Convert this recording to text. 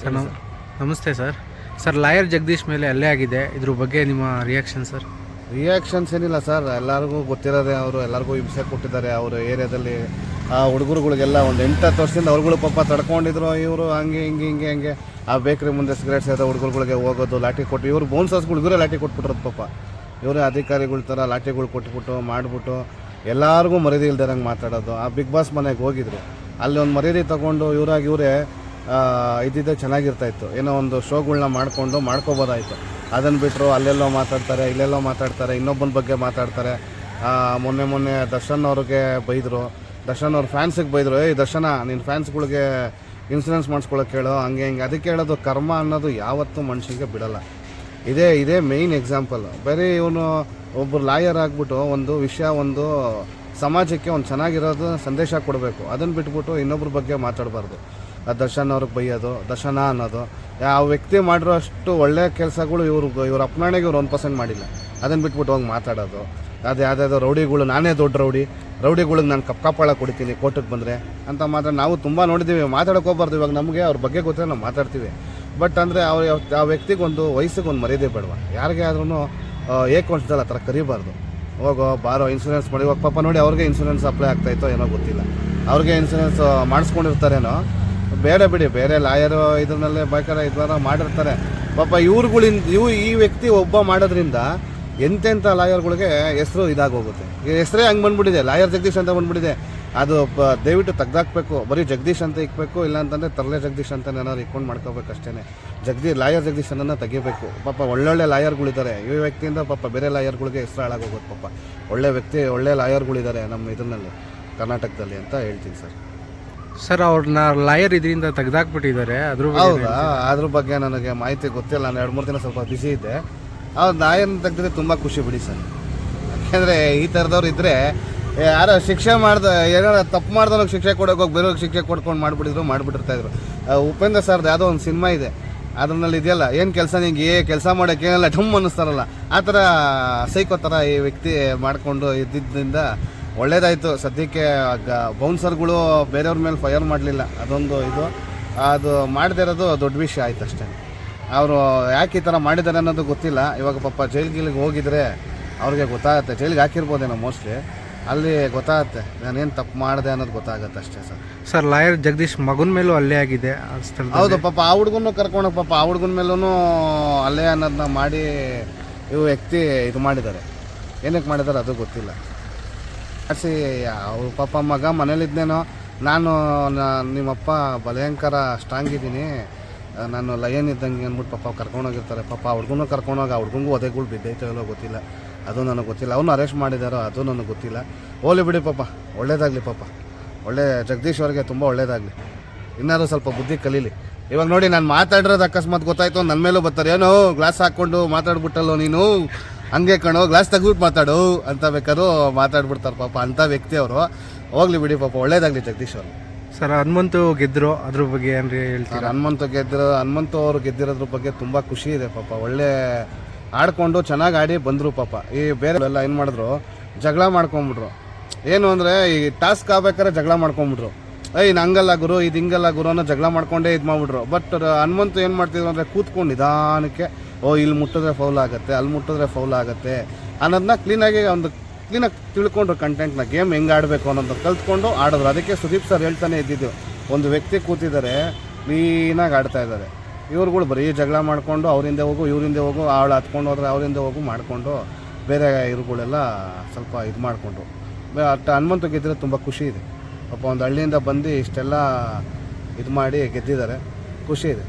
Sir, ನಮ್ ನಮಸ್ತೆ sir. Sir, lawyer Jagadish ಮೇಲೆ ಅಲ್ಲೇ ಆಗಿದೆ. ಇದ್ರ ಬಗ್ಗೆ ನಿಮ್ಮ ರಿಯಾಕ್ಷನ್ ಸರ್? ರಿಯಾಕ್ಷನ್ಸ್ ಏನಿಲ್ಲ ಸರ್. ಎಲ್ಲರಿಗೂ ಗೊತ್ತಿರೋದೇ ಅವರು, ಎಲ್ಲರಿಗೂ ಹಿಂಸೆ ಕೊಟ್ಟಿದ್ದಾರೆ ಅವರು ಏರಿಯಾದಲ್ಲಿ. ಆ ಹುಡುಗರುಗಳಿಗೆಲ್ಲ ಒಂದು ಎಂಟು ಹತ್ತು ವರ್ಷದಿಂದ ಅವ್ರುಗಳು ಪಾಪ ತಡ್ಕೊಂಡಿದ್ರು, ಇವರು ಹಂಗೆ, ಹಿಂಗೆ ಹಿಂಗೆ, ಹಂಗೆ. ಆ ಬೇಕ್ರಿ ಮುಂದೆ ಸಿಗರೇಟ್ ಸೇದ ಹುಡುಗರುಗಳಿಗೆ ಹೋಗೋದು, ಲಾಠಿ ಕೊಟ್ಟು, ಇವರು ಬೋನ್ಸಸ್ಗಳು ಇವರೇ ಲಾಠಿ ಕೊಟ್ಬಿಟ್ರದು ಪಾಪ. ಇವರೇ ಅಧಿಕಾರಿಗಳ ಥರ ಲಾಠಿಗಳು ಕೊಟ್ಬಿಟ್ಟು, ಮಾಡಿಬಿಟ್ಟು ಎಲ್ಲರಿಗೂ ಮರ್ಯಾದೆ ಇಲ್ದಿರಂಗೆ ಮಾತಾಡೋದು. ಆ ಬಿಗ್ ಬಾಸ್ ಮನೆಗೆ ಹೋಗಿದ್ರು. ಅಲ್ಲಿ ಒಂದು ಮರ್ಯಾದೆ ತಗೊಂಡು ಇವರಾಗಿ ಇವರೇ ಇದ್ದಿದ್ದೆ ಚೆನ್ನಾಗಿರ್ತಾಯಿತ್ತು ಏನೋ ಒಂದು ಶೋಗಳನ್ನ ಮಾಡಿಕೊಂಡು ಮಾಡ್ಕೋಬೋದಾಯಿತು. ಅದನ್ನು ಬಿಟ್ಟರು ಅಲ್ಲೆಲ್ಲೋ ಮಾತಾಡ್ತಾರೆ, ಇಲ್ಲೆಲ್ಲೋ ಮಾತಾಡ್ತಾರೆ, ಇನ್ನೊಬ್ಬನ ಬಗ್ಗೆ ಮಾತಾಡ್ತಾರೆ. ಮೊನ್ನೆ ಮೊನ್ನೆ ದರ್ಶನ್ ಅವ್ರಿಗೆ ಬೈದರು. ದರ್ಶನ್ ಅವ್ರ ಫ್ಯಾನ್ಸಿಗೆ ಬೈದರು, ಏಯ್ ದರ್ಶನ ನಿನ್ನ ಫ್ಯಾನ್ಸ್ಗಳಿಗೆ ಇನ್ಸೂರೆನ್ಸ್ ಮಾಡಿಸ್ಕೊಳಕ್ಕೆ ಹೇಳೋ, ಹಂಗೆ ಹಿಂಗೆ. ಅದಕ್ಕೆ ಹೇಳೋದು ಕರ್ಮ ಅನ್ನೋದು ಯಾವತ್ತೂ ಮನುಷ್ಯನಿಗೆ ಬಿಡಲ್ಲ. ಇದೇ ಇದೇ ಮೇಯ್ನ್ ಎಕ್ಸಾಂಪಲ್ ಬರೀ ಇವನು ಒಬ್ಬರು ಲಾಯರ್ ಆಗಿಬಿಟ್ಟು ಒಂದು ವಿಷಯ, ಒಂದು ಸಮಾಜಕ್ಕೆ ಒಂದು ಚೆನ್ನಾಗಿರೋದು ಸಂದೇಶ ಕೊಡಬೇಕು. ಅದನ್ನು ಬಿಟ್ಬಿಟ್ಟು ಇನ್ನೊಬ್ರ ಬಗ್ಗೆ ಮಾತಾಡಬಾರ್ದು. ದರ್ಶನ್ ಅವ್ರಿಗೆ ಬೈಯೋದು, ದರ್ಶನ ಅನ್ನೋದು. ಯಾವ ವ್ಯಕ್ತಿ ಮಾಡಿರೋ ಅಷ್ಟು ಒಳ್ಳೆಯ ಕೆಲಸಗಳು ಇವರು, ಇವ್ರ ಅಪ್ಪನಾಣೆಗೆ ಇವ್ರು ಒಂದು ಪರ್ಸೆಂಟ್ ಮಾಡಿಲ್ಲ. ಅದನ್ನು ಬಿಟ್ಬಿಟ್ಟು ಹೋಗಿ ಮಾತಾಡೋದು. ಅದು ಯಾವುದಾದ್ರು ರೌಡಿಗಳು, ನಾನೇ ದೊಡ್ಡ ರೌಡಿ. ರೌಡಿಗಳಿಗೆ ನಾನು ಕಪ್ಪಾಳ ಕೊಡ್ತೀನಿ, ಕೋರ್ಟಿಗೆ ಬಂದರೆ. ಅಂತ ಮಾತ್ರ ನಾವು ತುಂಬ ನೋಡಿದ್ದೀವಿ ಮಾತಾಡ್ಕೋಬಾರ್ದು ಇವಾಗ ನಮಗೆ, ಅವ್ರ ಬಗ್ಗೆ ಗೊತ್ತಿಲ್ಲ ನಾವು ಮಾತಾಡ್ತೀವಿ. ಬಟ್ ಅಂದರೆ ಅವ್ರು ಆ ವ್ಯಕ್ತಿಗೆ ಒಂದು ವಯಸ್ಸಿಗೆ ಒಂದು ಮರ್ಯಾದೆ ಬೇಡವಾ? ಯಾರಿಗೆ ಆದ್ರೂ ಏಕವಂಶದಲ್ಲಿ ಆ ಥರ ಕರಿಬಾರ್ದು. ಹೋಗೋ, ಬಾರೋ ಇನ್ಸೂರೆನ್ಸ್ ಮಾಡಿ. ಇವಾಗ ಪಾಪ ನೋಡಿ ಅವ್ರಿಗೆ ಇನ್ಸೂರೆನ್ಸ್ ಅಪ್ಲೈ ಆಗ್ತಾಯಿತ್ತೋ ಏನೋ ಗೊತ್ತಿಲ್ಲ. ಅವ್ರಿಗೆ ಇನ್ಸೂರೆನ್ಸ್ ಮಾಡಿಸ್ಕೊಂಡಿರ್ತಾರೇನೋ ಬೇಡ ಬಿಡಿ, ಬೇರೆ ಲಾಯರು ಇದನ್ನೆಲ್ಲ ಬೇಕಾದ್ರೆ ಇದನ್ನ ಮಾಡಿರ್ತಾರೆ. ಪಾಪ ಇವ್ರುಗಳಿಂದ ಇವು ಈ ವ್ಯಕ್ತಿ ಒಬ್ಬ ಮಾಡೋದ್ರಿಂದ ಎಂತೆಂಥ ಲಾಯರ್ಗಳಿಗೆ ಹೆಸರು ಇದಾಗೋಗುತ್ತೆ. ಈ ಹೆಸರೇ ಹಂಗೆ ಬಂದ್ಬಿಟ್ಟಿದೆ, ಲಾಯರ್ ಜಗದೀಶ್ ಅಂತ ಬಂದ್ಬಿಟ್ಟಿದೆ. ಅದು ದಯವಿಟ್ಟು ತೆಗ್ದಾಕ್ಬೇಕು, ಬರೀ ಜಗದೀಶ್ ಅಂತ ಇಕ್ಬೇಕು ಇಲ್ಲಾಂತಂದರೆ ತರಲೆ ಜಗದೀಶ್ ಅಂತ ಏನಾದ್ರು ಇಕ್ಕೊಂಡು ಮಾಡ್ಕೋಬೇಕು ಅಷ್ಟೇ ಜಗದೀಶ್ ಲಾಯರ್ ಜಗದೀಶ್ ಅನ್ನ ತೆಗಿಬೇಕು. ಪಾಪ ಒಳ್ಳೊಳ್ಳೆ ಲಾಯರ್ಗಳಿದ್ದಾರೆ. ಈ ವ್ಯಕ್ತಿಯಿಂದ ಪಾಪ ಬೇರೆ ಲಾಯರ್ಗಳಿಗೆ ಹೆಸರು ಹಾಳಾಗೋಗುತ್ತೆ ಪಾಪ. ಒಳ್ಳೆ ವ್ಯಕ್ತಿ, ಒಳ್ಳೆ ಲಾಯರ್ಗಳಿದ್ದಾರೆ ನಮ್ಮ ಇದರಲ್ಲಿ ಕರ್ನಾಟಕದಲ್ಲಿ ಅಂತ ಹೇಳ್ತೀನಿ ಸರ್. ಸರ್ ಅವ್ರನ್ನ ಲಾಯರ್ ಇದರಿಂದ ತೆಗೆದಾಕ್ಬಿಟ್ಟಿದ್ದಾರೆ. ಅದ್ರ ಬಗ್ಗೆ ಹೌದಾ? ಅದ್ರ ಬಗ್ಗೆ ನನಗೆ ಮಾಹಿತಿ ಗೊತ್ತಿಲ್ಲ. ನಾನು ಎರಡು ಮೂರು ದಿನ ಸ್ವಲ್ಪ ಬಿಸಿ ಇದ್ದೆ. ಅವ್ರು ಲಾಯರ್ನ ತೆಗೆದ್ರೆ ತುಂಬ ಖುಷಿ ಬಿಡಿ ಸರ್. ಯಾಕೆಂದರೆ ಈ ಥರದವ್ರು ಇದ್ದರೆ ಯಾರೋ ಶಿಕ್ಷೆ ಮಾಡ್ದ ಏನಾರ ತಪ್ಪು ಮಾಡ್ದವ್ರಿಗೆ ಶಿಕ್ಷೆ ಕೊಡೋಕೆ ಹೋಗಿ ಬೇರೆಯವ್ರಿಗೆ ಶಿಕ್ಷೆ ಕೊಡ್ಕೊಂಡು ಮಾಡಿಬಿಟ್ಟಿದ್ರು ಮಾಡಿಬಿಟ್ಟಿರ್ತಾ ಇದ್ರು. ಉಪೇಂದ್ರ ಸರ್ದು ಯಾವುದೋ ಒಂದು ಸಿನಿಮಾ ಇದೆ. ಅದ್ರಲ್ಲಿ ಇದೆಯಲ್ಲ ಏನು ಕೆಲಸ ನಿಂಗೆ ಏ ಕೆಲಸ ಮಾಡಕ್ಕೆ ಏನೆಲ್ಲ ಠಮ್ ಅನ್ನಿಸ್ತಾರಲ್ಲ ಆ ಥರ ಸೈಕೋ ಥರ ಈ ವ್ಯಕ್ತಿ ಮಾಡಿಕೊಂಡು ಇದ್ದಿದ್ದರಿಂದ ಒಳ್ಳೇದಾಯಿತು. ಸದ್ಯಕ್ಕೆ ಬೌನ್ಸರ್ಗಳು ಬೇರೆಯವ್ರ ಮೇಲೆ ಫೈರ್ ಮಾಡಲಿಲ್ಲ. ಅದೊಂದು ಇದು. ಅದು ಮಾಡದೇ ಇರೋದು ದೊಡ್ಡ ವಿಷಯ ಆಯ್ತು ಅಷ್ಟೇ. ಅವರು ಯಾಕೆ ಈ ಥರ ಮಾಡಿದ್ದಾರೆ ಅನ್ನೋದು ಗೊತ್ತಿಲ್ಲ. ಇವಾಗ ಪಾಪ ಜೈಲ್ ಗೀಲಿಗೆ ಹೋಗಿದ್ರೆ ಅವ್ರಿಗೆ ಗೊತ್ತಾಗುತ್ತೆ. ಜೈಲಿಗೆ ಹಾಕಿರ್ಬೋದೇನೋ ಮೋಸ್ಟ್ಲಿ ಅಲ್ಲಿ ಗೊತ್ತಾಗುತ್ತೆ. ನಾನೇನು ತಪ್ಪು ಮಾಡಿದೆ ಅನ್ನೋದು ಗೊತ್ತಾಗುತ್ತೆ ಅಷ್ಟೇ ಸರ್. ಸರ್ ಲಾಯರ್ ಜಗದೀಶ್ ಮಗನ ಮೇಲೂ ಅಲ್ಲೇ ಆಗಿದೆ ಹೌದು ಪಾಪ ಆ ಹುಡುಗನೂ ಕರ್ಕೊಂಡು ಪಾಪ ಆ ಹುಡುಗನ ಮೇಲೂ ಅಲ್ಲೇ ಅನ್ನೋದನ್ನ ಮಾಡಿ ಇವು ವ್ಯಕ್ತಿ ಇದು ಮಾಡಿದ್ದಾರೆ. ಏನಕ್ಕೆ ಮಾಡಿದ್ದಾರೆ ಅದು ಗೊತ್ತಿಲ್ಲ. ಮಾಡಿಸಿ ಅವ್ರ ಪಾಪ ಮಗ ಮನೇಲಿದ್ದೇನೋ ನಾನು ನಿಮ್ಮಪ್ಪ ಭಯಂಕರ ಸ್ಟ್ರಾಂಗ್ ಇದ್ದೀನಿ. ನಾನು ಲಯನ್ ಇದ್ದಂಗೆ ಅಂದ್ಬಿಟ್ಟು ಪಾಪ ಕರ್ಕೊಂಡೋಗಿರ್ತಾರೆ ಪಾಪ ಹುಡುಗನೂ ಕರ್ಕೊಂಡೋಗಿ ಆ ಹುಡ್ಗಂಗೂ ಒದೆಗಳು ಬಿದ್ದೈತೋ ಗೊತ್ತಿಲ್ಲ. ಅದು ನನಗೆ ಗೊತ್ತಿಲ್ಲ. ಅವನು ಅರೆಸ್ಟ್ ಮಾಡಿದಾರೋ ಅದು ನನಗೆ ಗೊತ್ತಿಲ್ಲ. ಹೋಲಿ ಬಿಡಿ ಪಾಪ. ಒಳ್ಳೇದಾಗಲಿ ಪಾಪ. ಒಳ್ಳೆ ಜಗದೀಶ್ ಅವ್ರಿಗೆ ತುಂಬ ಒಳ್ಳೇದಾಗಲಿ. ಇನ್ನಾರು ಸ್ವಲ್ಪ ಬುದ್ಧಿ ಕಲೀಲಿ. ಇವಾಗ ನೋಡಿ, ನಾನು ಮಾತಾಡಿರೋದು ಅಕಸ್ಮಾತ್ ಗೊತ್ತಾಯ್ತು? ನನ್ನ ಮೇಲೂ ಬರ್ತಾರೆ. ಏನೋ ಗ್ಲಾಸ್ ಹಾಕ್ಕೊಂಡು ಮಾತಾಡ್ಬಿಟ್ಟಲ್ಲೋ ನೀನು? ಹಂಗೆ ಕಣೋ ಗ್ಲಾಸ್ ತೆಗ್ಬಿಟ್ಟು ಮಾತಾಡು ಅಂತ ಬೇಕಾದ್ರು ಮಾತಾಡ್ಬಿಡ್ತಾರೆ ಪಾಪ ಅಂಥ ವ್ಯಕ್ತಿ ಅವರು. ಹೋಗ್ಲಿ ಬಿಡಿ ಪಾಪ ಒಳ್ಳೇದಾಗಲಿ ಜಗದೀಶ್ ಅವರು ಸರ್ ಹನುಮಂತು ಗೆದ್ರು ಅದ್ರ ಬಗ್ಗೆ ಏನ್ರಿ ಹೇಳ್ತೀರಾ? ಹನುಮಂತು ಗೆದ್ದಿರೋ ಹನುಮಂತ ಅವರು ಗೆದ್ದಿರೋದ್ರ ಬಗ್ಗೆ ತುಂಬ ಖುಷಿ ಇದೆ ಪಾಪ. ಒಳ್ಳೆ ಆಡ್ಕೊಂಡು ಚೆನ್ನಾಗಿ ಆಡಿ ಬಂದರು ಪಾಪ. ಈ ಬೇರೆ ಎಲ್ಲ ಏನು ಮಾಡಿದ್ರು? ಜಗಳ ಮಾಡ್ಕೊಂಬಿಟ್ರು. ಏನು ಅಂದರೆ ಈ ಟಾಸ್ಕ್ ಆಗ್ಬೇಕಾದ್ರೆ ಜಗಳ ಮಾಡ್ಕೊಂಬಿಟ್ರು. ಏಯ್ ಹಂಗಲ್ಲ ಗುರು ಇದು ಹಿಂಗಲ್ಲ ಗುರು ಅನ್ನೋ ಜಗಳ ಮಾಡ್ಕೊಂಡೇ ಇದು ಮಾಡ್ಬಿಟ್ರು. ಬಟ್ ಹನುಮಂತು ಏನು ಮಾಡ್ತಿದ್ರು ಅಂದರೆ ಕೂತ್ಕೊಂಡು ನಿಧಾನಕ್ಕೆ ಓ, ಇಲ್ಲಿ ಮುಟ್ಟಿದ್ರೆ ಫೌಲ್ ಆಗುತ್ತೆ, ಅಲ್ಲಿ ಮುಟ್ಟಿದ್ರೆ ಫೌಲ್ ಆಗುತ್ತೆ ಅನ್ನೋದನ್ನ ಕ್ಲೀನಾಗಿ ಒಂದು ಕ್ಲೀನಾಗಿ ತಿಳ್ಕೊಂಡ್ರು ಕಂಟೆಂಟ್ನ ಗೇಮ್ ಹೆಂಗೆ ಆಡಬೇಕು ಅನ್ನೋದು ಕಲ್ತ್ಕೊಂಡು ಆಡಿದ್ರು. ಅದಕ್ಕೆ ಸುದೀಪ್ ಸರ್ ಹೇಳ್ತಾನೆ ಇದ್ದಿದ್ದು, ಒಂದು ವ್ಯಕ್ತಿ ಕೂತಿದ್ದಾರೆ ಕ್ಲೀನಾಗಿ ಆಡ್ತಾ ಇದ್ದಾರೆ. ಇವ್ರುಗಳು ಬರೀ ಜಗಳ ಮಾಡಿಕೊಂಡು ಅವರಿಂದ ಹೋಗು ಇವರಿಂದ ಹೋಗು ಅವಳು ಹತ್ಕೊಂಡು ಹೋದ್ರೆ ಅವರಿಂದ ಹೋಗು ಮಾಡಿಕೊಂಡು ಬೇರೆ ಇವ್ರುಗಳೆಲ್ಲ ಸ್ವಲ್ಪ ಇದು ಮಾಡಿಕೊಂಡು. ಅಟ್ ಹನುಮಂತು ಗೆದ್ದರೆ ತುಂಬ ಖುಷಿ ಇದೆ. ಪಾಪ ಒಂದು ಹಳ್ಳಿಯಿಂದ ಬಂದು ಇಷ್ಟೆಲ್ಲ ಇದು ಮಾಡಿ ಗೆದ್ದಿದ್ದಾರೆ. ಖುಷಿ ಇದೆ.